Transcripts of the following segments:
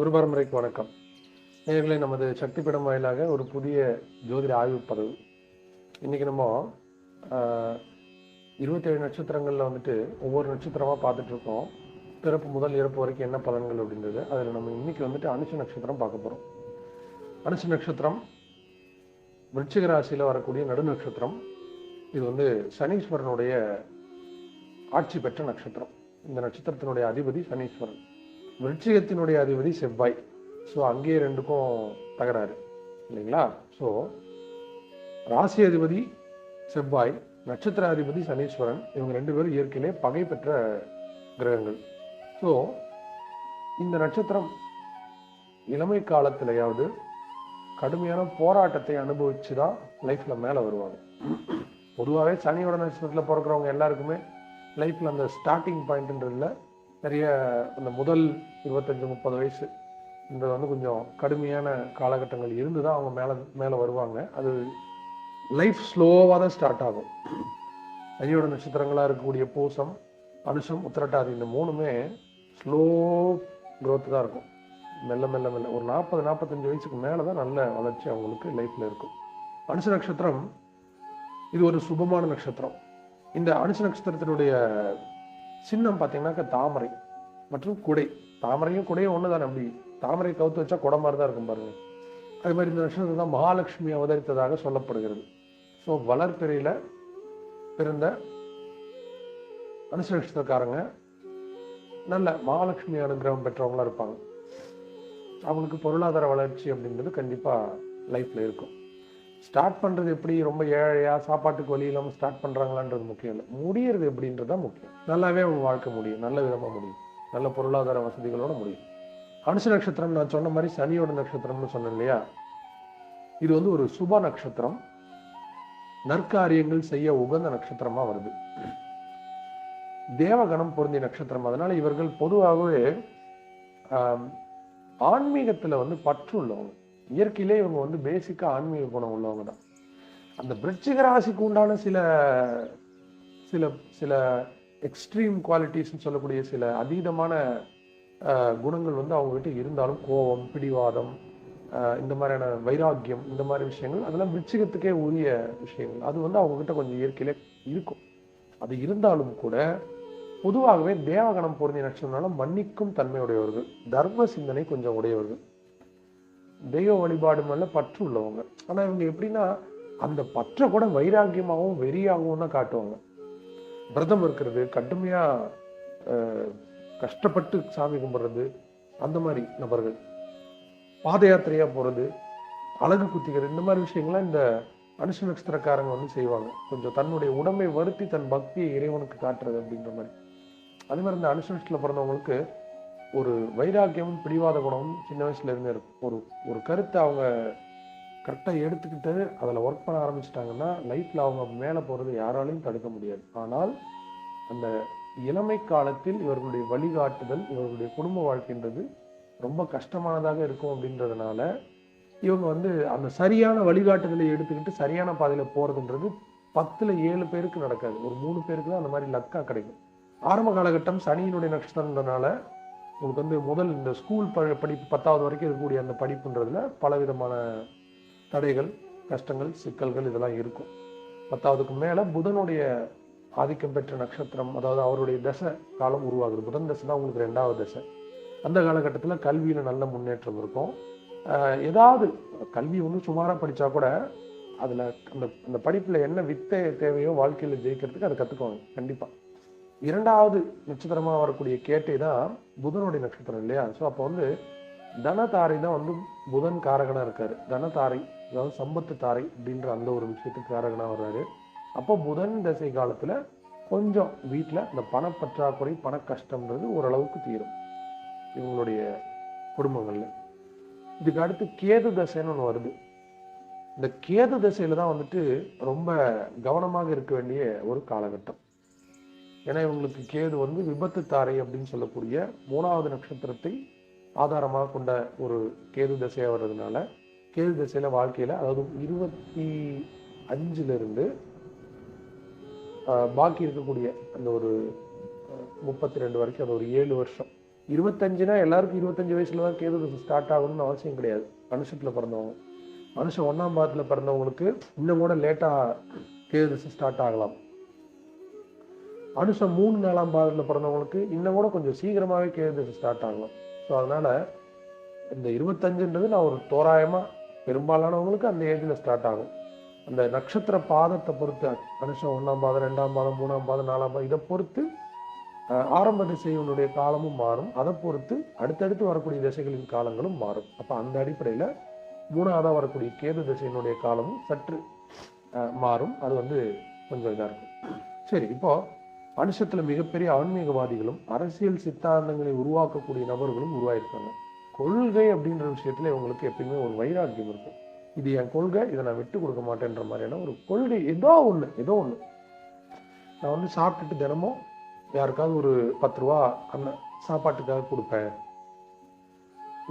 ஒரு பரம்பரைக்கு வணக்கம். நேர்களை நமது சக்தி பீடம் வாயிலாக ஒரு புதிய ஜோதிட ஆய்வு பதிவு. இன்னைக்கு நம்ம இருபத்தேழு நட்சத்திரங்களில் வந்துட்டு ஒவ்வொரு நட்சத்திரமாக பார்த்துட்ருக்கோம் பிறப்பு முதல் இறப்பு வரைக்கும் என்ன பலன்கள் அப்படின்றது அதில் நம்ம இன்னைக்கு வந்துட்டு அனுஷ நட்சத்திரம் பார்க்க போகிறோம் அனுஷ நட்சத்திரம் விருச்சிக ராசியில் வரக்கூடிய நடு நட்சத்திரம். இது வந்து சனீஸ்வரனுடைய ஆட்சி பெற்ற நட்சத்திரம். இந்த நட்சத்திரத்தினுடைய அதிபதி சனீஸ்வரன். விருட்சிகத்தினுடைய அதிபதி செவ்வாய். ஸோ அங்கேயே ரெண்டுக்கும் தகராறு இல்லைங்களா? ஸோ ராசி அதிபதி செவ்வாய் நட்சத்திர அதிபதி சனீஸ்வரன் இவங்க ரெண்டு பேரும் இயற்கையிலே பகை பெற்ற கிரகங்கள். ஸோ இந்த நட்சத்திரம் இளமை காலத்திலேயாவது கடுமையான போராட்டத்தை அனுபவிச்சு தான் லைஃப்பில் மேலே வருவாங்க. பொதுவாகவே சனியோட நட்சத்திரத்தில் பிறக்கிறவங்க எல்லாருக்குமே லைஃப்பில் அந்த ஸ்டார்டிங் பாயிண்ட்ன்றதுல நிறைய அந்த முதல் இருபத்தஞ்சு முப்பது வயசு இந்த வந்து கொஞ்சம் கடுமையான காலகட்டங்கள் இருந்து தான் அவங்க மேலே மேலே வருவாங்க. அது லைஃப் ஸ்லோவாக தான் ஸ்டார்ட் ஆகும். ஐயோட நட்சத்திரங்களாக இருக்கக்கூடிய பூசம் அனுஷம் உத்திரட்டாதி இந்த மூணுமே ஸ்லோ க்ரோத் தான் இருக்கும். மெல்ல மெல்ல மெல்ல. ஒரு நாற்பது நாற்பத்தஞ்சு வயசுக்கு மேலே தான் நல்ல வளர்ச்சி அவங்களுக்கு லைஃப்பில் இருக்கும். அனுச நட்சத்திரம் இது ஒரு சுபமான நட்சத்திரம். இந்த அனுச நட்சத்திரத்தினுடைய சின்னம் பார்த்தீங்கன்னாக்கா தாமரை மற்றும் குடை. தாமரையும் குடையும் ஒன்று தானே அப்படி? தாமரை கவுத்து வச்சா குடம் மாதிரி தான் இருக்கும் பாருங்க. அது மாதிரி இந்த நட்சத்திரம் தான் மகாலட்சுமி அவதரித்ததாக சொல்லப்படுகிறது. ஸோ வளர்பிறையில் பிறந்த அனுச நட்சத்திரக்காரங்க நல்ல மகாலட்சுமி அனுகிரகம் பெற்றவங்களா இருப்பாங்க. அவங்களுக்கு பொருளாதார வளர்ச்சி அப்படின்றது கண்டிப்பாக லைஃப்பில் இருக்கும். ஸ்டார்ட் பண்ணுறது எப்படி? ரொம்ப ஏழையாக சாப்பாட்டுக்கு வழி இல்லாமல் ஸ்டார்ட் பண்ணுறாங்களான்றது முக்கியம் இல்லை. முடியறது எப்படின்றது தான் முக்கியம். நல்லாவே அவங்க வாழ்க்கை முடியும். நல்ல விதமாக முடியும். நல்ல பொருளாதார வசதிகளோட முடியும். அனுசு நட்சத்திரம் நான் சொன்ன மாதிரி சனியோட நட்சத்திரம்னு சொன்னேன் இல்லையா? இது வந்து ஒரு சுப நட்சத்திரம். நற்காரியங்கள் செய்ய உகந்த நட்சத்திரமாக வருது. தேவகணம் பொருந்திய நட்சத்திரம். அதனால இவர்கள் பொதுவாகவே ஆன்மீகத்தில் வந்து பற்று உள்ளவங்க இயற்கையிலே இவங்க வந்து பேசிக்காக ஆன்மீக குணம் உள்ளவங்க தான். அந்த விருச்சிக ராசிக்கு உண்டான சில சில சில எக்ஸ்ட்ரீம் குவாலிட்டிஸ்னு சொல்லக்கூடிய சில அதீதமான குணங்கள் வந்து அவங்ககிட்ட இருந்தாலும் கோபம் பிடிவாதம் இந்த மாதிரியான வைராக்கியம் இந்த மாதிரி விஷயங்கள் அதெல்லாம் விருச்சிகத்துக்கே உரிய விஷயங்கள். அது வந்து அவங்ககிட்ட கொஞ்சம் இயற்கையிலே இருக்கும். அது இருந்தாலும் கூட பொதுவாகவே தேவகணம் பொருந்திய நட்சத்திரம்னால மன்னிக்கும் தன்மையுடையவர்கள் தர்ம சிந்தனை கொஞ்சம் உடையவர்கள். தெய்வ வழிபாடு மேலே பற்று உள்ளவங்க. ஆனால் இவங்க எப்படின்னா அந்த பற்றை கூட வைராக்கியமாகவும் வெறியாகவும் தான் காட்டுவாங்க. விரதம் இருக்கிறது கடுமையாக கஷ்டப்பட்டு சாமி கும்பிட்றது அந்த மாதிரி நபர்கள். பாத யாத்திரையாக போகிறது அழகு குத்திக்கிறது இந்த மாதிரி விஷயங்கள்லாம் இந்த அனுஷ நட்சத்திரக்காரங்க வந்து செய்வாங்க. கொஞ்சம் தன்னுடைய உடம்பை வருத்தி தன் பக்தியை இறைவனுக்கு காட்டுறது அப்படின்ற மாதிரி. அதே மாதிரி இந்த அனுஷ நட்சத்திரத்தில் பிறந்தவங்களுக்கு ஒரு வைராக்கியமும் பிடிவாத குணமும் சின்ன வயசுல இருந்தே இருக்கும். ஒரு ஒரு கருத்தை அவங்க கரெக்டாக எடுத்துக்கிட்டு அதில் ஒர்க் பண்ண ஆரம்பிச்சிட்டாங்கன்னா லைஃப்பில் அவங்க மேலே போகிறது யாராலையும் தடுக்க முடியாது. ஆனால் அந்த இளமை காலத்தில் இவர்களுடைய வழிகாட்டுதல் இவர்களுடைய குடும்ப வாழ்க்கைன்றது ரொம்ப கஷ்டமானதாக இருக்கும் அப்படின்றதுனால இவங்க வந்து அந்த சரியான வழிகாட்டுதலை எடுத்துக்கிட்டு சரியான பாதையில் போகிறதுன்றது பத்தில் ஏழு பேருக்கு நடக்காது. ஒரு மூணு பேருக்கு தான் அந்த மாதிரி லக்காக கிடைக்கும். ஆரம்ப காலகட்டம் சனியினுடைய நட்சத்திரன்றனால உங்களுக்கு வந்து முதல் இந்த ஸ்கூல் ப படிப்பு பத்தாவது வரைக்கும் இருக்கக்கூடிய அந்த படிப்புன்றதுல பலவிதமான தடைகள் கஷ்டங்கள் சிக்கல்கள் இதெல்லாம் இருக்கும். பத்தாவதுக்கு மேலே புதனுடைய ஆதிக்கம் பெற்ற நட்சத்திரம் அதாவது அவருடைய தசை காலம் உருவாகுது. புதன் தசை தான் உங்களுக்கு ரெண்டாவது தசை. அந்த காலகட்டத்தில் கல்வியில் நல்ல முன்னேற்றம் இருக்கும். ஏதாவது கல்வி வந்து சுமாராக படித்தா கூட அதில் அந்த அந்த படிப்பில் என்ன வித்தை தேவையோ வாழ்க்கையில் ஜெயிக்கிறதுக்கு அதை கற்றுக்குவாங்க கண்டிப்பாக இரண்டாவது நட்சத்திரமாக வரக்கூடிய கேட்டை தான் புதனுடைய நட்சத்திரம் இல்லையா? ஸோ அப்போ வந்து தனதாரை தான் வந்து புதன் காரகனாக இருக்கார். தனதாரை அதாவது சம்பத்து தாரை அப்படின்ற அந்த ஒரு விஷயத்துக்கு காரகனாக வர்றாரு. அப்போ புதன் தசை காலத்தில் கொஞ்சம் வீட்டில் இந்த பணப்பற்றாக்குறை பண கஷ்டம்ன்றது ஓரளவுக்கு தீரும் இவங்களுடைய குடும்பங்களில். இதுக்கு அடுத்து கேது தசைன்னு ஒன்று வருது. இந்த கேது தசையில் தான் வந்துட்டு ரொம்ப கவனமாக இருக்க வேண்டிய ஒரு காலகட்டம். ஏன்னா இவங்களுக்கு கேது வந்து விபத்து தாரை அப்படின்னு சொல்லக்கூடிய மூணாவது நட்சத்திரத்தை ஆதாரமாக கொண்ட ஒரு கேது தசையாக வர்றதுனால கேது தசையில் வாழ்க்கையில் அதாவது இருபத்தி அஞ்சிலிருந்து பாக்கி இருக்கக்கூடிய அந்த ஒரு முப்பத்தி ரெண்டு வரைக்கும் அது ஒரு ஏழு வருஷம். இருபத்தஞ்சுனா எல்லாருக்கும் இருபத்தஞ்சு வயசுல தான் கேது தசை ஸ்டார்ட் ஆகணும்னு அவசியம் கிடையாது. மனுஷத்தில் பிறந்தவங்க. மனுஷன் ஒன்றாம் பாதத்தில் பிறந்தவங்களுக்கு இன்னும் கூட லேட்டாக கேது தசை ஸ்டார்ட் ஆகலாம். அனுஷம் மூணு நாலாம் பாதத்தில் பிறந்தவங்களுக்கு இன்னும் கூட கொஞ்சம் சீக்கிரமாகவே கேது ஸ்டார்ட் ஆகலாம். ஸோ அதனால் இந்த இருபத்தஞ்சுன்றது நான் ஒரு தோராயமாக பெரும்பாலானவங்களுக்கு அந்த ஏஜில் ஸ்டார்ட் ஆகும். அந்த நட்சத்திர பாதத்தை பொறுத்து அனுஷம் ஒன்றாம் பாதம் ரெண்டாம் பாதம் மூணாம் பாதம் நாலாம் பாதம் இதை பொறுத்து ஆரம்ப திசையினுடைய காலமும் மாறும். அதை பொறுத்து அடுத்தடுத்து வரக்கூடிய திசைகளின் காலங்களும் மாறும். அப்போ அந்த அடிப்படையில் மூணாவதாக வரக்கூடிய கேது திசையினுடைய காலமும் சற்று மாறும். அது வந்து கொஞ்சம் இதாக இருக்கும். சரி இப்போது மனுஷத்தில் மிகப்பெரிய ஆன்மீகவாதிகளும் அரசியல் சித்தாந்தங்களை உருவாக்கக்கூடிய நபர்களும் உருவாயிருக்காங்க. கொள்கை அப்படின்ற விஷயத்துல இவங்களுக்கு எப்பயுமே ஒரு வைராக்கியம் இருக்கும் இது என் கொள்கை இதை நான் விட்டு கொடுக்க மாட்டேன்ற மாதிரியான ஒரு கொள்கை ஏதோ ஒன்று ஏதோ ஒன்று நான் வந்து சாப்பிட்டுட்டு தினமும் யாருக்காவது ஒரு பத்து ரூபா அந்த சாப்பாட்டுக்காக கொடுப்பேன்.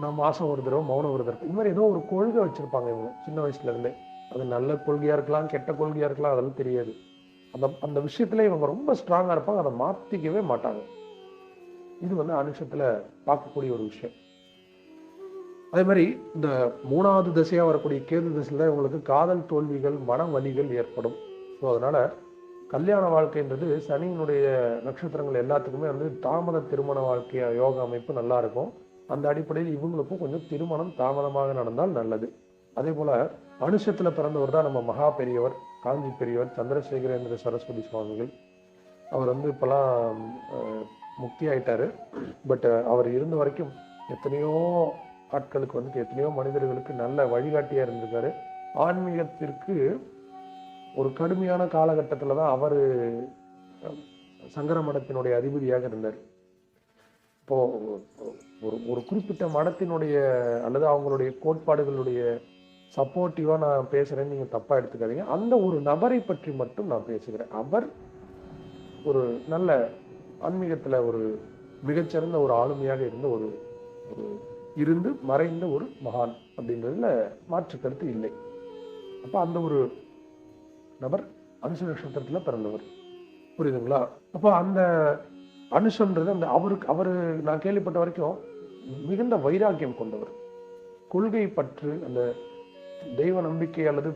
நான் மாதம் ஒரு தடவை மௌன விரதம் இருப்பேன் இது மாதிரி ஏதோ ஒரு கொள்கை வச்சுருப்பாங்க இவங்க சின்ன வயசுலேருந்தே அது நல்ல கொள்கையாக இருக்கலாம் கெட்ட கொள்கையாக இருக்கலாம் அதெல்லாம் தெரியாது. அந்த அந்த விஷயத்துல இவங்க ரொம்ப ஸ்ட்ராங்காக இருப்பாங்க. அதை மாற்றிக்கவே மாட்டாங்க. இது வந்து அனுஷத்தில் பார்க்கக்கூடிய ஒரு விஷயம். அதே மாதிரி இந்த மூணாவது திசையா வரக்கூடிய கேது தசையில் தான் இவங்களுக்கு காதல் தோல்விகள் மன வலிகள் ஏற்படும். ஸோ அதனால் கல்யாண வாழ்க்கைன்றது சனியினுடைய நட்சத்திரங்கள் எல்லாத்துக்குமே வந்து தாமத திருமண வாழ்க்கைய யோக அமைப்பு நல்லா இருக்கும். அந்த அடிப்படையில் இவங்களுக்கும் கொஞ்சம் திருமணம் தாமதமாக நடந்தால் நல்லது. அதே போல் அனுஷத்தில் பிறந்தவர் தான் நம்ம மகா பெரியவர். காஞ்சி பெரியவர் சந்திரசேகரேந்திர சரஸ்வதி சுவாமிகள். அவர் வந்து இப்போலாம் முக்தி ஆயிட்டாரு. பட் அவர் இருந்த வரைக்கும் எத்தனையோ ஆட்களுக்கு வந்து எத்தனையோ மனிதர்களுக்கு நல்ல வழிகாட்டியாக இருந்திருக்காரு. ஆன்மீகத்திற்கு ஒரு கடுமையான காலகட்டத்தில் தான் அவர் சங்கர மடத்தினுடைய அதிபதியாக இருந்தார். இப்போ ஒரு ஒரு குறிப்பிட்ட மடத்தினுடைய அல்லது அவங்களுடைய கோட்பாடுகளுடைய சப்போர்ட்டிவாக நான் பேசுகிறேன்னு நீங்கள் தப்பாக எடுத்துக்காதீங்க. அந்த ஒரு நபரை பற்றி மட்டும் நான் பேசுகிறேன். அவர் ஒரு நல்ல ஆன்மீகத்தில் ஒரு மிகச்சிறந்த ஒரு ஆளுமையாக இருந்த ஒரு ஒரு இருந்து மறைந்த ஒரு மகான் அப்படின்றதுல மாற்று கருத்து இல்லை. அப்போ அந்த ஒரு நபர் அனுச நட்சத்திரத்தில் பிறந்தவர். புரியுதுங்களா? அப்போ அந்த அனுஷன்றது அந்த அவருக்கு அவர் நான் கேள்விப்பட்ட வரைக்கும் மிகுந்த வைராக்கியம் கொண்டவர். கொள்கை பற்று அந்த தெய்வ நம்பிக்கை அல்லது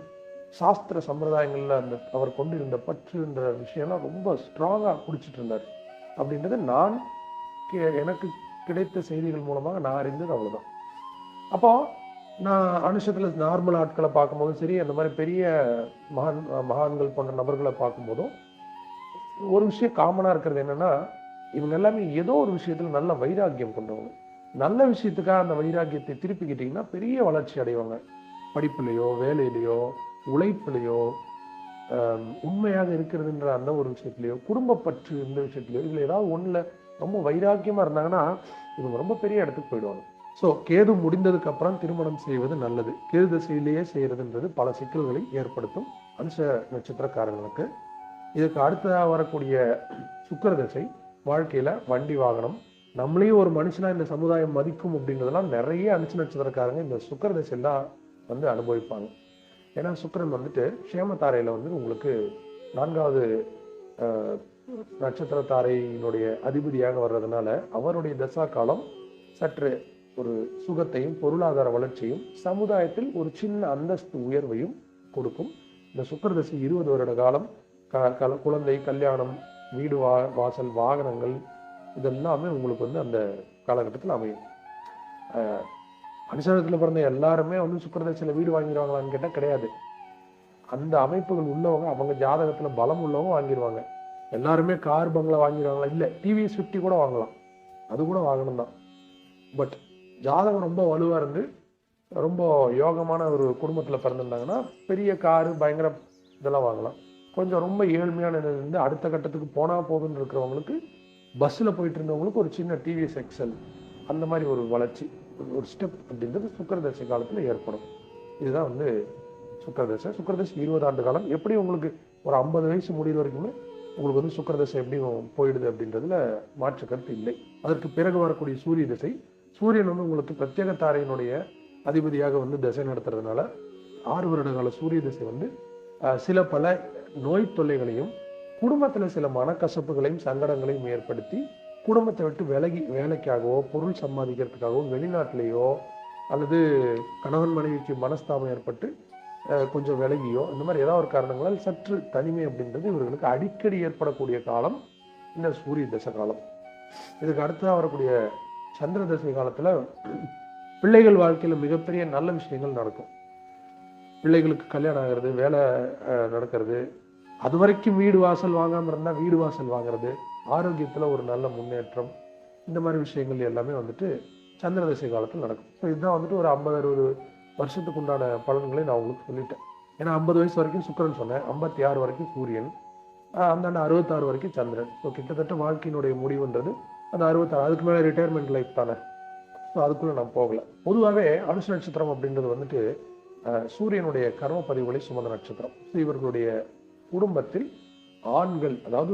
சாஸ்திர சம்பிரதாயங்களில் அந்த அவர் கொண்டிருந்த பற்றுன்ற விஷயம்லாம் ரொம்ப ஸ்ட்ராங்காக பிடிச்சிட்டு இருந்தார் அப்படின்றது நான் கே- எனக்கு கிடைத்த செய்திகள் மூலமாக நான் அறிந்தது அவ்வளோதான் அப்போ நான் அனுஷத்தில் நார்மல் ஆட்களை பார்க்கும்போதும் சரி அந்த மாதிரி பெரிய மகான் மகான்கள் போன்ற நபர்களை பார்க்கும்போதும் ஒரு விஷயம் காமனாக இருக்கிறது என்னென்னா இவங்க எல்லாமே ஏதோ ஒரு விஷயத்தில் நல்ல வைராக்கியம் கொண்டவங்க. நல்ல விஷயத்துக்காக அந்த வைராக்கியத்தை திருப்பிக்கிட்டிங்கன்னா பெரிய வளர்ச்சி அடைவாங்க. படிப்புலையோ வேலையிலையோ உழைப்புலையோ உண்மையாக இருக்கிறதுன்ற அந்த ஒரு விஷயத்துலையோ குடும்பப்பற்று இந்த விஷயத்துலையோ இதில் ஏதாவது ஒன்றில் ரொம்ப வைராக்கியமாக இருந்தாங்கன்னா இவங்க ரொம்ப பெரிய இடத்துக்கு போயிடுவாங்க. ஸோ கேது முடிந்ததுக்கு அப்புறம் திருமணம் செய்வது நல்லது. கேது திசையிலேயே செய்கிறதுன்றது பல சிக்கல்களை ஏற்படுத்தும் அனுஷ நட்சத்திரக்காரங்களுக்கு இதுக்கு அடுத்ததாக வரக்கூடிய சுக்கர திசை வாழ்க்கையில் வண்டி வாகனம். நம்மளையும் ஒரு மனுஷனா இந்த சமுதாயம் மதிக்கும் அப்படின்றதெல்லாம் நிறைய அனுஷ நட்சத்திரக்காரங்க இந்த சுக்கர திசையில் தான் வந்து அனுபவிப்பாங்க. ஏன்னா சுக்கிரன் வந்துட்டு க்ஷேமத்தாரையில் வந்து உங்களுக்கு நான்காவது நட்சத்திர தாரையினுடைய அதிபதியாக வர்றதுனால அவருடைய தசா காலம் சற்று ஒரு சுகத்தையும் பொருளாதார வளர்ச்சியும் சமுதாயத்தில் ஒரு சின்ன அந்தஸ்து உயர்வையும் கொடுக்கும். இந்த சுக்கிர தசை இருபது வருட காலம் க- கல- குழந்தை கல்யாணம் வீடு வா வாசல் வாகனங்கள் இதெல்லாமே உங்களுக்கு வந்து அந்த காலகட்டத்தில் அமையும். மனுஷனத்தில் பிறந்த எல்லாருமே வந்து சுக்கிரதசையில் வீடு வாங்கிடுவாங்களான்னு கேட்டால் கிடையாது. அந்த அமைப்புகள் உள்ளவங்க அவங்க ஜாதகத்தில் பலம் உள்ளவங்க வாங்கிடுவாங்க. எல்லாருமே கார் பங்களா வாங்கிடுவாங்களா? இல்லை டிவிஎஸ் ஃபிஃப்டி கூட வாங்கலாம். அது கூட வாங்கணும் தான் பட் ஜாதகம் ரொம்ப வலுவாக இருந்து ரொம்ப யோகமான ஒரு குடும்பத்தில் பிறந்திருந்தாங்கன்னா பெரிய காரு பயங்கர இதெல்லாம் வாங்கலாம். கொஞ்சம் ரொம்ப ஏழ்மையான நிலையில இருந்து அடுத்த கட்டத்துக்கு போனால் போதுன்னு இருக்கிறவங்களுக்கு பஸ்ஸில் போயிட்டு இருந்தவங்களுக்கு ஒரு சின்ன டிவிஎஸ் எக்ஸல் அந்த மாதிரி ஒரு வளர்ச்சி. ஒரு- ஸ்டெப் அப்படின்றது சுக்கரதசை காலத்தில் ஏற்படும். இதுதான் வந்து சுக்கரதசை. சுக்கரதசை இருபது ஆண்டு காலம். எப்படி உங்களுக்கு ஒரு ஐம்பது வயசு முடிகிற வரைக்குமே உங்களுக்கு வந்து சுக்கரதசை எப்படியும் போயிடுது அப்படின்றதுல மாற்று கருத்து இல்லை. அதற்கு பிறகு வரக்கூடிய சூரிய திசை. சூரியன் வந்து உங்களுக்கு பிரத்யேக தாரையினுடைய அதிபதியாக வந்து திசை நடத்துறதுனால ஆறு வருட கால சூரிய திசை வந்து சில பல நோய் தொல்லைகளையும் குடும்பத்தில் சில மனக்கசப்புகளையும் சங்கடங்களையும் ஏற்படுத்தி குடும்பத்தை விட்டு விலகி வேலைக்காகவோ பொருள் சம்பாதிக்கிறதுக்காகவோ வெளிநாட்டிலேயோ அல்லது கணவன் மனைவிக்கு மனஸ்தாபம் ஏற்பட்டு கொஞ்சம் விலகியோ இந்த மாதிரி ஏதாவது ஒரு காரணங்களால் சற்று தனிமை அப்படின்றது இவர்களுக்கு அடிக்கடி ஏற்படக்கூடிய காலம் இந்த சூரிய தசை காலம். இதுக்கு அடுத்ததாக வரக்கூடிய சந்திர தசை காலத்தில் பிள்ளைகள் வாழ்க்கையில் மிகப்பெரிய நல்ல விஷயங்கள் நடக்கும். பிள்ளைகளுக்கு கல்யாணம் ஆகிறது வேலை நடக்கிறது. அது வரைக்கும் வீடு வாசல் வாங்காமல் இருந்தால் வீடு வாசல் வாங்குறது. ஆரோக்கியத்தில் ஒரு நல்ல முன்னேற்றம் இந்த மாதிரி விஷயங்கள் எல்லாமே வந்துட்டு சந்திர தசை காலத்தில் நடக்கும். ஸோ இதுதான் வந்துட்டு ஒரு ஐம்பது அறுபது வருஷத்துக்கு உண்டான பலன்களை நான் உங்களுக்கு சொல்லிட்டேன். ஏன்னா ஐம்பது வயசு வரைக்கும் சுக்கிரன் சொன்னேன் ஐம்பத்தி ஆறு வரைக்கும் சூரியன் ஆஹ் அந்தாண்ட அறுபத்தாறு வரைக்கும் சந்திரன். ஸோ கிட்டத்தட்ட வாழ்க்கையினுடைய முடிவுன்றது அந்த அறுபத்தாறு அதுக்கு மேலே ரிட்டையர்மெண்ட் லைஃப் தானே. ஸோ அதுக்குள்ளே நான் போகல. பொதுவாகவே அனுஷ நட்சத்திரம் அப்படின்றது வந்துட்டு சூரியனுடைய கர்ம பதிவுகளை சுமந்த நட்சத்திரம். ஸோ இவர்களுடைய குடும்பத்தில் ஆண்கள் அதாவது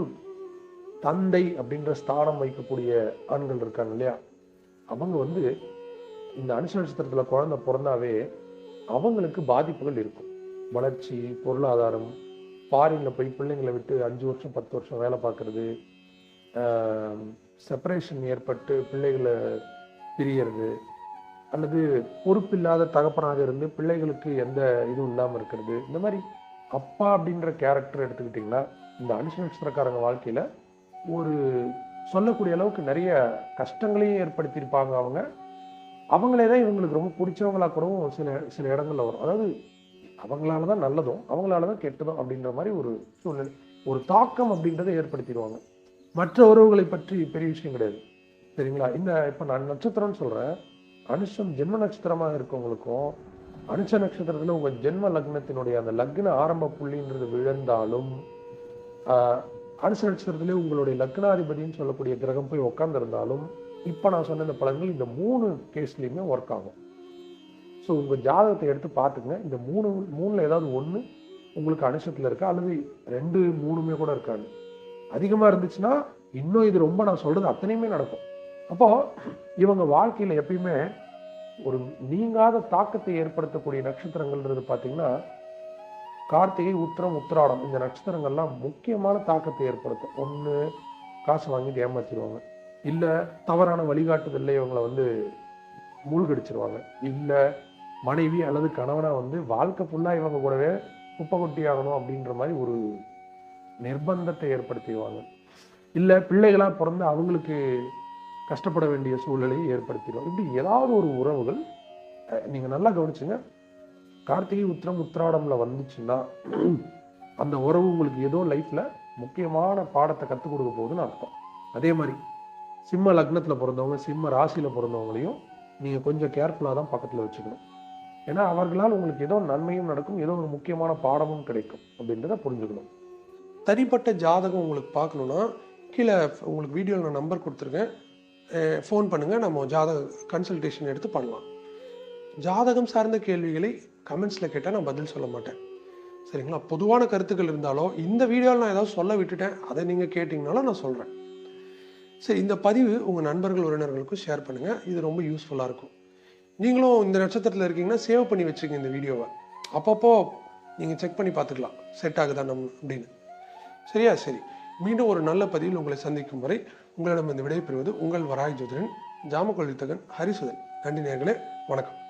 தந்தை அப்படின்ற ஸ்தானம் வைக்கக்கூடிய ஆண்கள் இருக்காங்க இல்லையா? அவங்க வந்து இந்த அனுஷ நட்சத்திரத்தில் குழந்தை பிறந்தாவே அவங்களுக்கு பாதிப்புகள் இருக்கும். வளர்ச்சி பொருளாதாரம் ஃபாரினில் போய் பிள்ளைங்களை விட்டு அஞ்சு வருஷம் பத்து வருஷம் வேலை பார்க்கறது செப்பரேஷன் ஏற்பட்டு பிள்ளைகளை பிரியறது அல்லது பொறுப்பில்லாத தகப்பனாக இருந்து பிள்ளைகளுக்கு எந்த இதுவும் இல்லாமல் இருக்கிறது. இந்த மாதிரி அப்பா அப்படின்ற கேரக்டர் எடுத்துக்கிட்டிங்கன்னா இந்த அனுஷ நட்சத்திரக்காரங்க வாழ்க்கையில் ஒரு சொல்லக்கூடிய அளவுக்கு நிறைய கஷ்டங்களையும் ஏற்படுத்தியிருப்பாங்க அவங்க. அவங்களே தான் இவங்களுக்கு ரொம்ப பிடிச்சவங்களா கூடவும் சில சில இடங்கள்ல வரும். அதாவது அவங்களால தான் நல்லதும் அவங்களால தான் கெட்டதும் அப்படின்ற மாதிரி ஒரு சூழ்நிலை ஒரு தாக்கம் அப்படின்றத ஏற்படுத்திடுவாங்க. மற்ற உறவுகளை பற்றி பெரிய விஷயம் கிடையாது. சரிங்களா? இந்த இப்போ நான் நட்சத்திரம்னு சொல்கிறேன் அனுஷம் ஜென்ம நட்சத்திரமாக இருக்கவங்களுக்கும் அனுஷ நட்சத்திரத்தில் உங்கள் ஜென்ம லக்னத்தினுடைய அந்த லக்ன ஆரம்ப புள்ளின்றது விழுந்தாலும் அடுத்த நட்சத்திரத்திலே உங்களுடைய லக்னாதிபதின்னு சொல்லக்கூடிய கிரகம் போய் உட்காந்துருந்தாலும் இப்போ நான் சொன்ன இந்த பலன்கள் இந்த மூணு கேஸ்லேயுமே ஒர்க் ஆகும். ஸோ உங்கள் ஜாதகத்தை எடுத்து பார்த்துங்க. இந்த மூணு மூணில் ஏதாவது ஒன்று உங்களுக்கு அனுஷத்தில் இருக்கா? அல்லது ரெண்டு மூணுமே கூட இருக்காது. அதிகமாக இருந்துச்சுன்னா இன்னும் இது ரொம்ப நான் சொல்றது அத்தனையுமே நடக்கும். அப்போ இவங்க வாழ்க்கையில் எப்பயுமே ஒரு நீங்காத தாக்கத்தை ஏற்படுத்தக்கூடிய நட்சத்திரங்கள்ன்றது பார்த்தீங்கன்னா கார்த்திகை உத்திரம் உத்திராடம் இந்த நட்சத்திரங்கள்லாம் முக்கியமான தாக்கத்தை ஏற்படுத்தும். ஒன்று காசு வாங்கிட்டு ஏமாத்திடுவாங்க. இல்லை தவறான வழிகாட்டுதல்ல இவங்களை வந்து மூழ்கடிச்சிருவாங்க. இல்லை மனைவி அல்லது கணவனை வந்து வாழ்க்கை ஃபுல்லாக இவங்க கூடவே குப்பை கொட்டி ஆகணும் அப்படின்ற மாதிரி ஒரு நிர்பந்தத்தை ஏற்படுத்திடுவாங்க. இல்லை பிள்ளைகளாக பிறந்து அவங்களுக்கு கஷ்டப்பட வேண்டிய சூழ்நிலையை ஏற்படுத்திடுவாங்க. இப்படி ஏதாவது ஒரு உறவுகள் நீங்கள் நல்லா கவனிச்சுங்க. கார்த்திகை உத்திரம் உத்திராடம்ல வந்துச்சுன்னா அந்த உறவு உங்களுக்கு ஏதோ லைஃப்ல முக்கியமான பாடத்தை கற்றுக் கொடுக்க போகுதுன்னு அர்த்தம். அதே மாதிரி சிம்ம லக்னத்தில் பிறந்தவங்க சிம்ம ராசியில் பிறந்தவங்களையும் நீங்கள் கொஞ்சம் கேர்ஃபுல்லாக தான் பக்கத்தில் வச்சுக்கணும். ஏன்னா அவர்களால் உங்களுக்கு ஏதோ நன்மையும் நடக்கும் ஏதோ ஒரு முக்கியமான பாடமும் கிடைக்கும் அப்படின்றத புரிஞ்சுக்கணும். தனிப்பட்ட ஜாதகம் உங்களுக்கு பார்க்கணுன்னா கீழே உங்களுக்கு வீடியோவில் நான் நம்பர் கொடுத்துருக்கேன். ஃபோன் பண்ணுங்கள் நம்ம ஜாதக கன்சல்டேஷன் எடுத்து பண்ணலாம். ஜாதகம் சார்ந்த கேள்விகளை கமெண்ட்ஸில் கேட்டால் நான் பதில் சொல்ல மாட்டேன். சரிங்களா? பொதுவான கருத்துக்கள் இருந்தாலோ இந்த வீடியோவில் நான் ஏதாவது சொல்ல விட்டுட்டேன் அதை நீங்கள் கேட்டிங்கனாலும் நான் சொல்கிறேன் சரி இந்த பதிவு உங்கள் நண்பர்கள் உறவினர்களுக்கும் ஷேர் பண்ணுங்கள் இது ரொம்ப யூஸ்ஃபுல்லாக இருக்கும். நீங்களும் இந்த நட்சத்திரத்தில் இருக்கீங்கன்னா சேவ் பண்ணி வச்சுங்க இந்த வீடியோவை. அப்பப்போ நீங்கள் செக் பண்ணி பார்த்துக்கலாம். செட் ஆகுதா நம் அப்படின்னு. சரியா? சரி. மீண்டும் ஒரு நல்ல பதிவில் உங்களை சந்திக்கும் வரை உங்களிடம் இந்த விடைபெறுவது உங்கள் வராய் ஜோதிடன் ஜாமக்கொள்ளித்தகன் ஹரிசுதன். நன்றி நேர்களே வணக்கம்.